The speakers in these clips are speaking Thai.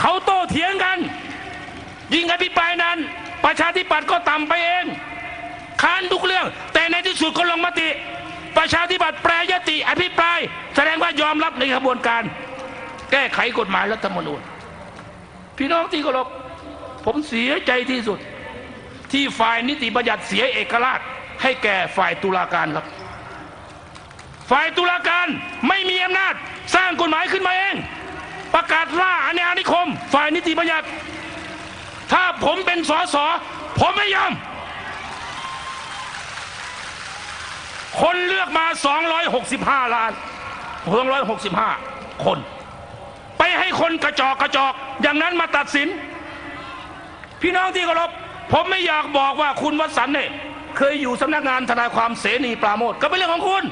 เขาโต้เถียงกัน ยิ่งอภิปรายนั้น ประชาธิปัตย์ก็ต่ำไปเองค้านทุกเรื่อง แต่ในที่สุดก็ลงมติ ประชาธิปัตย์แปรยติอภิปราย แสดงว่ายอมรับในกระบวนการ แก้ไขกฎหมายรัฐธรรมนูญ พี่น้องที่เคารพผมเสียใจที่สุด ที่ฝ่ายนิติบัญญัติเสียเอกราช ให้แก่ฝ่ายตุลาการครับ ฝ่ายตุลาการ ติบัญญัติ ถ้าผมเป็นสสผมไม่ยอม คนเลือกมา 265 ล้าน265 คน ไปให้คนกระจอกกระจอก อย่างนั้นมาตัดสิน พี่น้องที่เคารพผมไม่อยากบอกว่าคุณวสันเนี่ยเคยอยู่สำนักงานทนายความเสนีปราโมทก็เป็นเรื่องของคุณ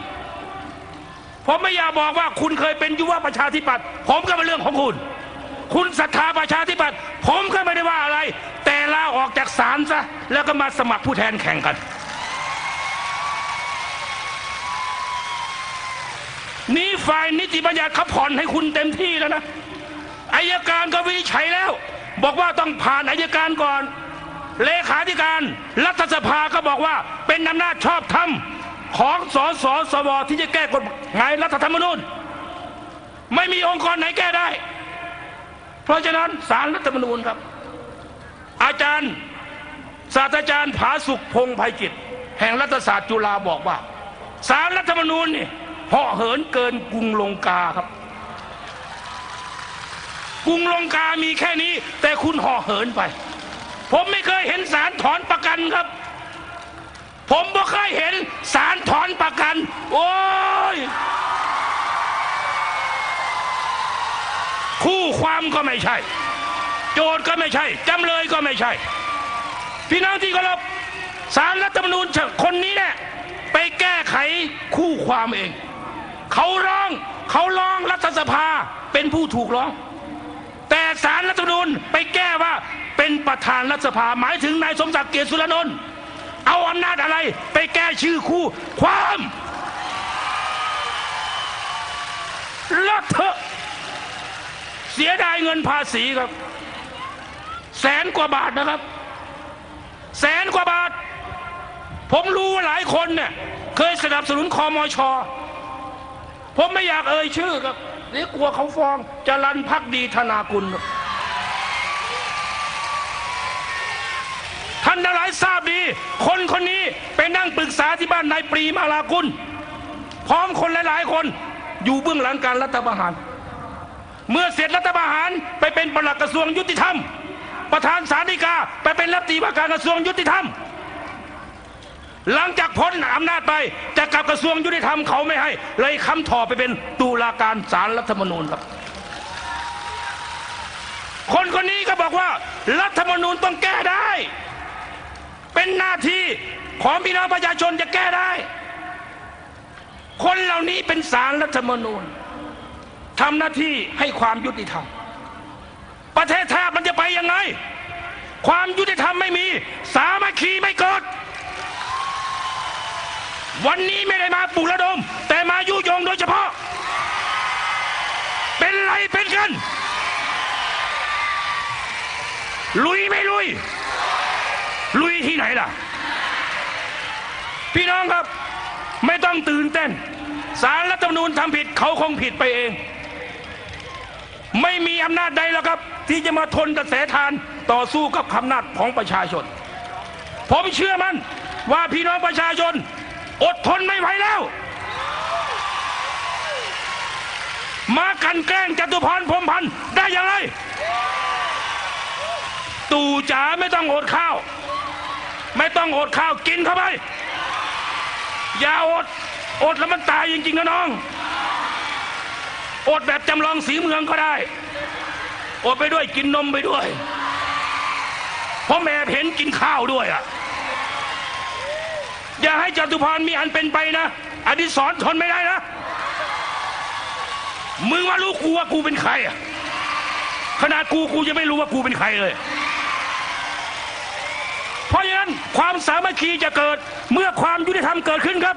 ผมไม่อยากบอกว่าคุณเคยเป็นยุวประชาธิปัตย์ผมก็เป็นเรื่องของคุณ คุณศรัทธาประชาธิปัตย์ผมก็ไม่ได้ว่าอะไร แต่ลาออกจากศาลซะแล้วก็มาสมัครผู้แทนแข่งกัน นี่ฝ่ายนิติบัญญัติเขาผ่อนให้คุณเต็มที่แล้วนะอายการก็วิจัยแล้ว บอกว่าต้องผ่านอายการก่อน เลขาธิการ รัฐสภาก็บอกว่าเป็นอำนาจชอบธรรมของสสสวที่จะแก้กฎหมายรัฐธรรมนูญไม่มีองค์กรไหนแก้ได้ เพราะฉะนั้นสารรัฐธรรมนูญครับ อาจารย์ศาสตราจารย์ผาสุขพงษ์ภัยจิต แห่งรัฐศาสตร์จุฬาบอกว่า สารรัฐธรรมนูญนี่เหาะเหินเกินกรุงลงกาครับ กรุงลงกามีแค่นี้ แต่คุณเหาะเหินไป ผมไม่เคยเห็นสารถอนประกันครับ ผมไม่เคยเห็นสารถอนประกัน โอ้ย คู่ความก็ไม่ใช่ โจทย์ก็ไม่ใช่ จำเลยก็ไม่ใช่ พี่น้องที่เคารพสารรัฐธรรมนูญคนนี้เนี่ยไปแก้ไขคู่ความเอง เขาร้องเขาร้องรัฐสภาเป็นผู้ถูกร้อง แต่สารรัฐธรรมนูญไปแก้ว่าเป็นประธานรัฐสภาหมายถึงนายสมศักดิ์เกียรติสุรนนท์เอาอำนาจอะไรไปแก้ชื่อคู่ความเลอะเทอะ เสียดายเงินภาษีครับ แสนกว่าบาทนะครับ แสนกว่าบาท ผมรู้ว่าหลายคนเนี่ยเคยสนับสนุนคอมชผมไม่อยากเอ่ยชื่อครับเดี๋ยวกลัวเขาฟ้องจรันพักดีธนากุลท่านทั้งหลายทราบดี คนคนนี้ไปนั่งปรึกษาที่บ้านนายปรีมาลากุล พร้อมคนหลาย ๆ คนอยู่เบื้องหลังการรัฐประหาร เมื่อเสร็จรัฐประหารไปเป็นปลัดกระทรวงยุติธรรม ประธานสาริกาไปเป็นรัฐตีว่าการกระทรวงยุติธรรม หลังจากพ้นอำนาจไปจะกลับกระทรวงยุติธรรมเขาไม่ให้ เลยคำถอไปเป็นตุลาการศาลรัฐธรรมนูญครับ คนคนนี้ก็บอกว่า รัฐธรรมนูญต้องแก้ได้ เป็นหน้าที่ของพี่น้องประชาชนจะแก้ได้ คนเหล่านี้เป็นศาลรัฐธรรมนูญ ทำหน้าที่ให้ความยุติธรรม ประเทศชาติมันจะไปยังไง ความยุติธรรมไม่มี สามัคคีไม่เกิด วันนี้ไม่ได้มาปลุกระดม แต่มายุยงโดยเฉพาะ เป็นไรเป็นกัน ลุยไม่ลุย ลุยที่ไหนล่ะ พี่น้องครับไม่ต้องตื่นเต้นสารรัฐธรรมนูญทำผิดเขาคงผิดไปเอง ไม่มีอำนาจใดแล้วครับ ที่จะมาทนกระแสทานต่อสู้กับคำนาจของประชาชน ผมเชื่อมั่นว่าพี่น้องประชาชน อดทนไม่ไหวแล้ว มากันแกล้งจตุพรพรมพันธ์ได้ยังไงตู่จ๋าไม่ต้องอดข้าว ไม่ต้องอดข้าวกินเข้าไป อย่าอด อดแล้วมันตายจริงๆนะน้อง อดแบบจำลองสีเมืองก็ได้อดไปด้วยกินนมไปด้วย เพราะแม่เห็นกินข้าวด้วยอะอย่าให้จตุพรมีอันเป็นไปนะอดิศรทนไม่ได้นะมึงมารู้กูว่ากูเป็นใครอะขนาดกูกูยังไม่รู้ว่ากูเป็นใครเลย เพราะฉะนั้นความสามัคคีจะเกิดเมื่อความยุติธรรมเกิดขึ้นครับ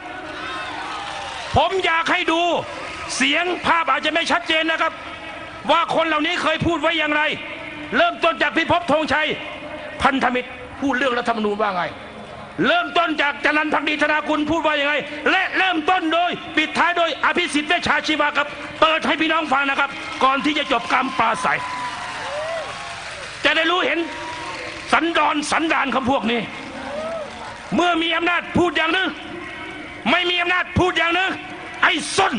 ผมอยากให้ดู เสียงภาพอาจจะไม่ชัดเจนนะครับ ว่าคนเหล่านี้เคยพูดไว้อย่างไร เริ่มต้นจากพิภพธงชัย พันธมิตรพูดเรื่องรัฐธรรมนูญว่าไง เริ่มต้นจากจนันพักดีธนาคุณพูดว่ายังไงและเริ่มต้นโดยปิดท้ายโดยอภิสิทธิ์เวชชาชีวะครับ เปิดให้พี่น้องฟังนะครับ ก่อนที่จะจบการปราศัยจะได้รู้เห็นสันดอนสันดานของพวกนี้ เมื่อมีอำนาจพูดอย่างนึงไม่มีอำนาจพูดอย่างนึงไอ้ส้น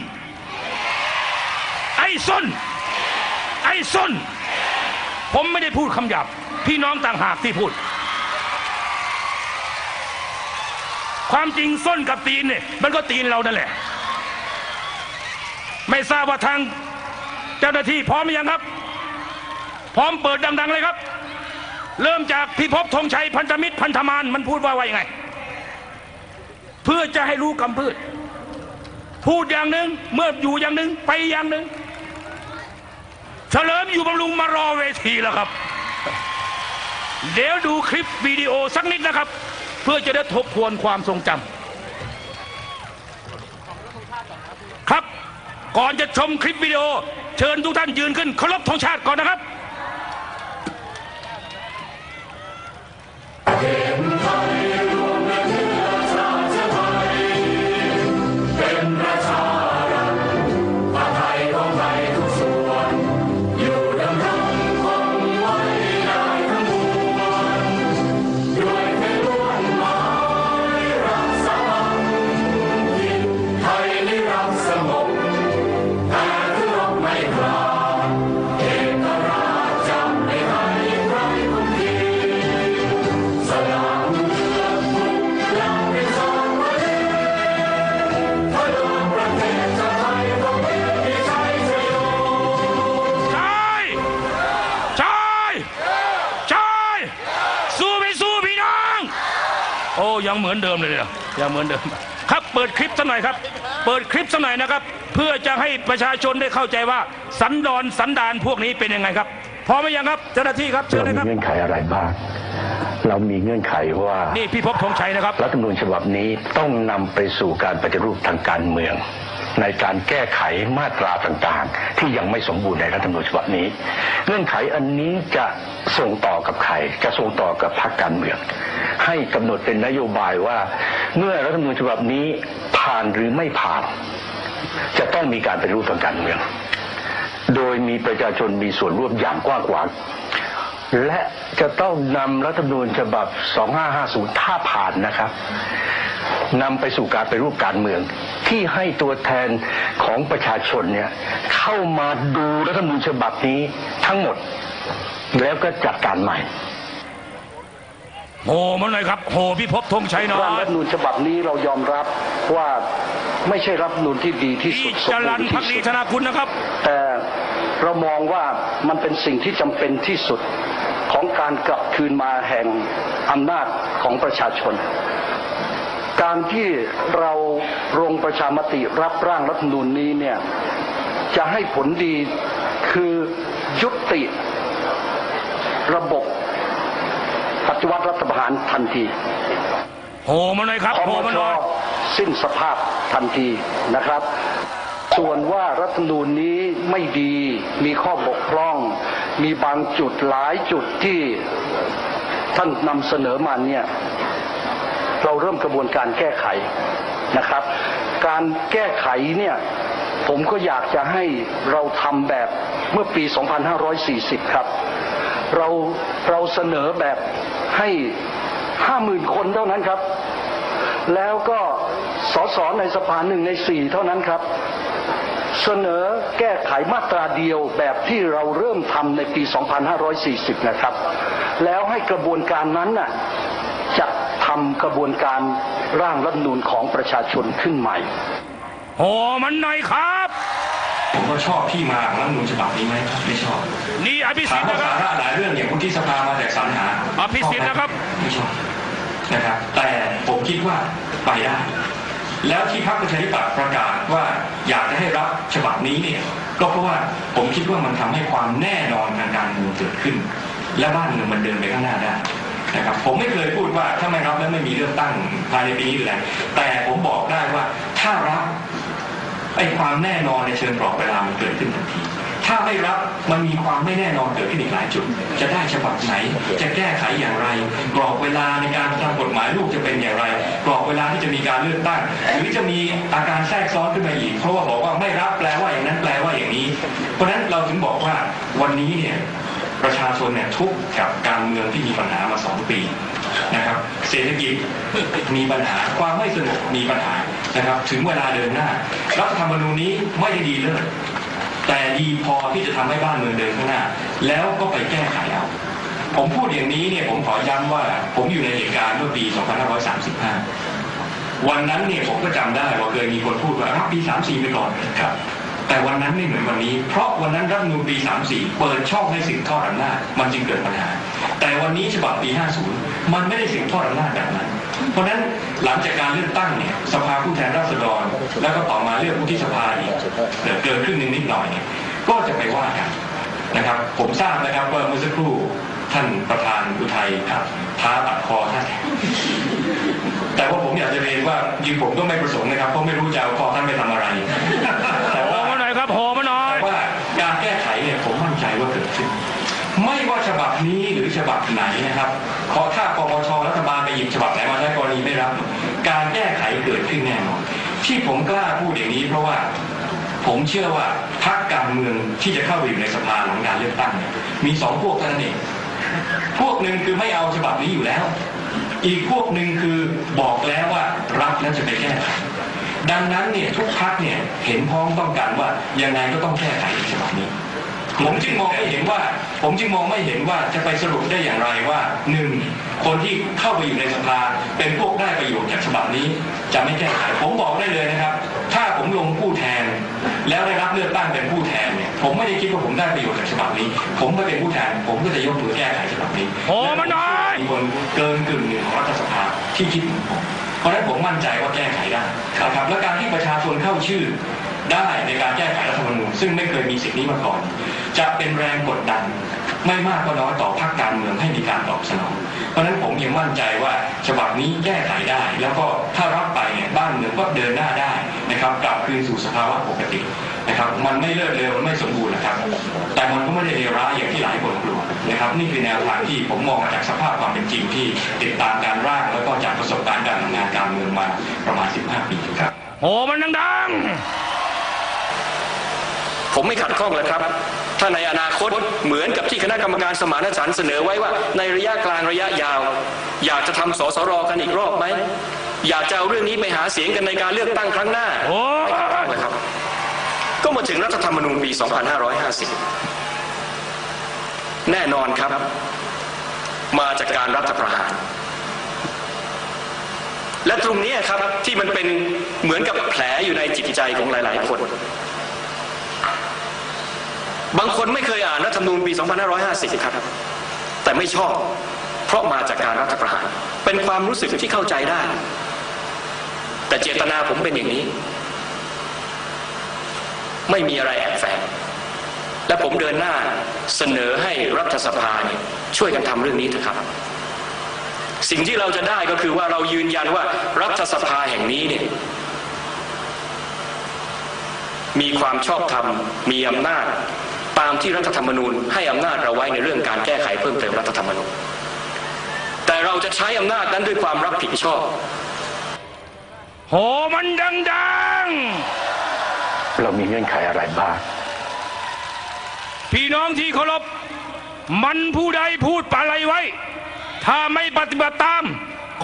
ไอ้ส้นไอ้ส้นผมไม่ได้พูดคำหยาบพี่น้องต่างหากที่พูด ความจริงส้นกับตีนเนี่ยมันก็ตีนเรานั่นแหละ ไม่ทราบว่าทางเจ้าหน้าที่พร้อมหรือยังครับ พร้อมเปิดดัง ๆ เลยครับ เริ่มจากพิภพธงชัยพันธมิตรพันธมานมันพูดว่าว่ายังไง เพื่อจะให้รู้กำพืชพูดอย่างหนึ่งเมื่ออยู่อย่างหนึ่งไปอย่างหนึ่ง เฉลิมอยู่บำรุงมารอเวทีแล้วครับ เดี๋ยวดูคลิปวิดีโอสักนิดนะครับ เพื่อจะได้ทบทวนความทรงจำครับ ก่อนจะชมคลิปวิดีโอ เชิญทุกท่านยืนขึ้นเคารพธงชาติก่อนนะครับ ยังเหมือนเดิมเลยเนี่ยยังเหมือนเดิม ครับเปิดคลิปสักหน่อยครับ เปิดคลิปสักหน่อยนะครับ เพื่อจะให้ประชาชนได้เข้าใจว่า สันดอนสันดานพวกนี้เป็นยังไงครับพร้อมไหมยังครับเจ้าหน้าที่ครับเชิญเราเลยมีครับเงื่อนไขอะไรบ้าง เรามีเงื่อนไขว่านี่พี่พบธงชัยนะครับรัฐธรรมนูญฉบับนี้ต้องนำไปสู่การปฏิรูปทางการเมือง ในการแก้ไขมาตราต่างๆ ที่ยังไม่สมบูรณ์ในรัฐธรรมนูญฉบับนี้ เงื่อนไขอันนี้จะส่งต่อกับใครจะส่งต่อกับพรรคการเมือง ให้กำหนดเป็นนโยบายว่า เมื่อรัฐธรรมนูญฉบับนี้ผ่านหรือไม่ผ่าน จะต้องมีการเปฏิรูปทางการเมืองโดยมีประชาชนมีส่วนร่วมอย่างกว้างขวางและจะต้องนำรัฐธรรมนูญฉบับ 2550 ถ้าผ่านนะครับนำไปสู่การไปรูปการเมือง ที่ให้ตัวแทนของประชาชนเนี่ยเข้ามาดูรัฐธรรมนูญฉบับนี้ทั้งหมด แล้วก็จัดการใหม่ โหมันเลยครับโหพี่พบธงชัยน้อร่างยรัฐธรรมนูญฉบับนี้เรายอมรับว่าไม่ใช่รัฐธรรมนูญที่ดีที่สุพี่ดสจมรับูนรณ์พักที่ดีสุดธนาคุณนะครับ แต่เรามองว่ามันเป็นสิ่งที่จำเป็นที่สุดของการกลับคืนมาแห่งอำนาจของประชาชน การที่เราลงประชามติรับร่างรัฐธรรมนูญนี้เนี่ยจะให้ผลดีคือยุติระบบปฏิวัติรัฐประหารทันทีโหมันเลยครับคอโหมมันชเลยสิ้นสภาพทันทีนะครับ ส่วนว่ารัฐธรรมนูญนี้ไม่ดีมีข้อบกพร่อง มีบางจุดหลายจุดที่ท่านนำเสนอมาเนี่ยเราเริ่มกระบวนการแก้ไขนะครับ การแก้ไขเนี่ยผมก็อยากจะให้เราทำแบบเมื่อปี 2540 ครับ เราเราเสนอแบบให้ห้าหมื่นคนเท่านั้นครับ แล้วก็สสในสภาหนึ่งในสี่เท่านั้นครับ เสนอแก้ไขมาตราเดียวแบบที่เราเริ่มทำในปี 2540 นะครับ แล้วให้กระบวนการนั้นน่ะจัดทำกระบวนการร่างรัฐนูญของประชาชนขึ้นใหม่โหมันหน่อยครับ ผมก็ชอบที่มาของรัฐธรรมนูญฉบับนี้ไหมไม่ชอบนี่อภิถาสิมทธิ์ว่านะคสารับระหลายเรื่องอย่างวุฒิสภามาจากสรรหาอภิสิทธิ์นะครับ ไม่ชอบนะครับ แต่ผมคิดว่าไปได้ แล้วที่พรรคประชาธิปัตย์ประกาศว่าอยากจะให้รับฉบับนี้เนี่ยก็เพราะว่าผมคิดว่ามันทำให้ความแน่นอนทางการเมืองเกิดขึ้น และบ้านเมืองมันเดินไปข้างหน้าได้นะครับผมไม่เคยพูดว่าถ้าไม่รับแล้วไม่มีเลือกตั้งภายในปีนี้อยู่แล้วแต่ผมบอกได้ว่าถ้ารับ ไอ้ความแน่นอนในเชิงกรอบเวลามันเกิดขึ้นทันทีถ้าถ้าไม่รับมันมีความไม่แน่นอนเกิดขึ้นอีกหลายจุด จะได้ฉบับไหน จะแก้ไขอย่างไร กรอบเวลาในการทำกฎหมายลูกจะเป็นอย่างไร กรอบเวลาที่จะมีการเลือกตั้ง หรือจะมีอาการแทรกซ้อนขึ้นมาอีก เพราะว่าบอกว่าไม่รับแปลว่าอย่างนั้นแปลว่าอย่างนี้ เพราะฉะนั้นเราถึงบอกว่าวันนี้เนี่ยประชาชนเนี่ยทุกข์กับการเมืองที่มีปัญหามาสองปี นะครับ เศรษฐกิจมีปัญหาความไม่สงบมีปัญหานะครับ ถึงเวลาเดินหน้ารัฐธรรมนูญนี้ไม่ได้ดีเลิศแต่ดีพอที่จะทำให้บ้านเมืองเดินข้างหน้า แล้วก็ไปแก้ไขเอาผมพูดอย่างนี้เนี่ยผมขอย้ำว่า ผมอยู่ในเหตุการณ์เมื่อปี 2535 วันนั้นเนี่ยผมก็จำได้ว่าเคยมีคนพูดว่ารับปี 34 ไปก่อนครับแต่วันนั้นไม่เหมือนวันนี้ เพราะวันนั้นรัฐมนูญปี 34 เปิดช่องให้สืบทอดอำนาจมันจึงเกิดปัญหา แต่วันนี้ฉบับปี 50 มันไม่ได้สืบทอดอำนาจแบบนั้น เพราะนั้นหลังจากการเลือกตั้งเนี่ยสภาผู้แทนราษฎร แล้วก็ต่อมาเลือกผู้ที่สภาอีกเกิดเกินครึ่งหนึงนิดหน่อยเนี่ยก็จะไปว่ากันนะครับ ผมทราบนะครับว่าเมื่อสักครู่ท่านประธานอุทัยครับท้าตัดคอท่านแต่ว่าผมอยากจะเรียนว่าจริงผมก็ไม่ประสงค์นะครับเพราะไม่รู้จะเอาคอท่านไปทำอะไรแต่ว่าหน่อยครับโหมาหน่อย ฉบับนี้หรือฉบับไหนนะครับ เพราะถ้าปปชรัฐบาลไปหยิบฉบับไหนมาใช้กรณีไม่รับ การแก้ไขเกิดขึ้นแน่นอนที่ผมกล้าพูดอย่างนี้เพราะว่าผมเชื่อว่าพรรคการเมืองที่จะเข้าไปอยู่ในสภาหลังการเลือกตั้งเนี่ยมีสองพวกเท่านั้นเองพวกหนึ่งคือไม่เอาฉบับนี้อยู่แล้ว อีกพวกหนึ่งคือบอกแล้วว่ารับแล้วจะไปแก้ไขดังนั้นเนี่ยทุกพักเนี่ยเห็นพ้องต้องการว่ายังไงก็ต้องแก้ไขฉบับนี้ ผมจึงมองไม่เห็นว่า ผมจึงมองไม่เห็นว่าจะไปสรุปได้อย่างไรว่าหนึ่งคนที่เข้าไปอยู่ในสภา เป็นพวกได้ประโยชน์จากฉบับนี้ จะไม่แก้ไขผมบอกได้เลยนะครับ ถ้าผมลงผู้แทน แล้วได้รับเลือกตั้งเป็นผู้แทนเนี่ยผมไม่ได้คิดว่าผมได้ประโยชน์จากฉบับนี้ ผมก็เป็นผู้แทน ผมก็จะยกมือแก้ไขฉบับนี้โอ้มาหน่อยมีคนเกินกึ่งหนึ่งของรัฐสภาที่คิดเหมือนผมเพราะฉะนั้นผมมั่นใจว่าแก้ไขได้นะครับและการที่ประชาชนเข้าชื่อได้ในการแก้ไขรัฐธรรมนูญซึ่งไม่เคยมีสิ่งนี้มาก่อน จะเป็นแรงกดดัน ไม่มากก็น้อยต่อพรรคการเมืองให้มีการตอบสนอง เพราะฉะนั้นผมยังมั่นใจว่าฉบับนี้แก้ไขได้ แล้วก็ถ้ารับไปเนี่ยบ้านเมืองก็เดินหน้าได้นะครับกลับคืนสู่สภาวะปกตินะครับมันไม่เลิศเลวมันไม่สมบูรณ์นะครับ แต่มันก็ไม่ได้เลวร้ายอย่างที่หลายคนกลัวนะครับนี่คือแนวทางที่ผมมองจากสภาพความเป็นจริงที่ติดตามการร่างแล้วก็จากประสบการณ์การทำงานการเมืองมาประมาณ 15 ปีครับโหมันดัง ผมไม่ขัดข้องแล้วครับ ถ้าในอนาคตเหมือนกับที่คณะกรรมการสมานฉันท์เสนอไว้ว่า ในระยะกลางระยะยาว อยากจะทำสสรกันอีกรอบไหมอยากจะเอาเรื่องนี้ไปหาเสียงกันในการเลือกตั้งครั้งหน้าโอ้ไม่ขัดข้องเลยครับ ก็มาถึงรัฐธรรมนูญปี 2550 แน่นอนครับ มาจากการรัฐประหารและตรงนี้ครับที่มันเป็นเหมือนกับแผลอยู่ในจิตใจของหลาย ๆ คน บางคนไม่เคยอ่านรัฐธรรมนูญปี 2550 ครับ แต่ไม่ชอบ เพราะมาจากการรัฐประหาร เป็นความรู้สึกที่เข้าใจได้ แต่เจตนาผมเป็นอย่างนี้ ไม่มีอะไรแอบแฝงและผมเดินหน้าเสนอให้รัฐสภาเนี่ยช่วยกันทำเรื่องนี้เถอะครับ สิ่งที่เราจะได้ก็คือว่าเรายืนยันว่ารัฐสภาแห่งนี้เนี่ยมีความชอบธรรม มีอำนาจ ตามที่รัฐธรรมนูญให้อำนาจเราไว้ในเรื่องการแก้ไขเพิ่มเติมรัฐธรรมนูญ แต่เราจะใช้อำนาจนั้นด้วยความรับผิดชอบๆโหมันดังเรามีเงื่อนไขอะไรบ้างๆพี่น้องที่เคารพ มันผู้ใดพูดอะไรไว้ ถ้าไม่ปฏิบัติตาม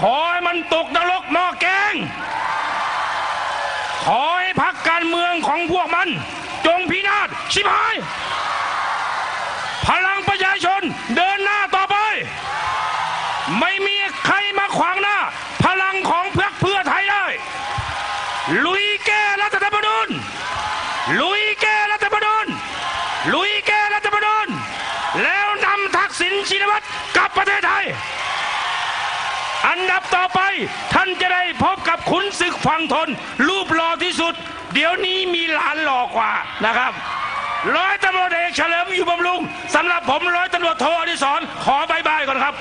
ขอให้มันตกนรกหม้อแกง ขอให้พักการเมืองของพวกมัน จงพินาศ ชิบหาย พลังประชาชนเดินหน้าต่อไป ไม่มีใครมาขวางหน้า พลังของพรรคเพื่อไทยได้ ลุยแก้รัฐธรรมนูญลุยแก้รัฐธรรมนูญลุยแก้รัฐธรรมนูญแล้วนำทักษิณชินวัตรกลับประเทศไทย อันดับต่อไปท่านจะได้พบกับขุนศึกฝั่งทน รูปหล่อที่สุด เดี๋ยวนี้มีหลานหล่อกว่านะครับ ร้อยตำรวจเอกเฉลิมอยู่บำรุงสำหรับผมร้อยตำรวจโทอดิศรขอบายบายก่อนครับ